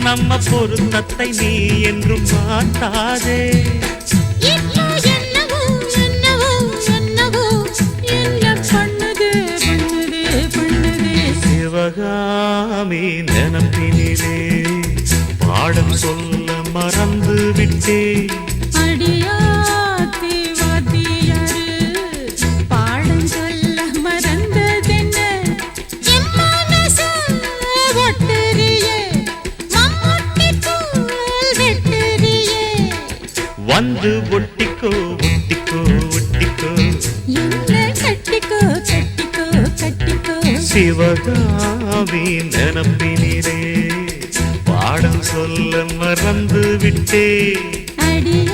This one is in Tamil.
நம்ம பொருத்தத்தை நீ என்றும் மாட்டாதே சிவகாமி நினப்பினிலே. பாடம் சொல்ல மறந்து விட்டேன் வந்து ஒட்டிக்கோ ஒட்டிக்கோ ஒட்டிக்கோ. கட்டிக்கோ கட்டிக்கோ கட்டிக்கோ. சிவகாமி நினப்பினிலே பாடம் சொல்ல மறந்து விட்டேன் அடியா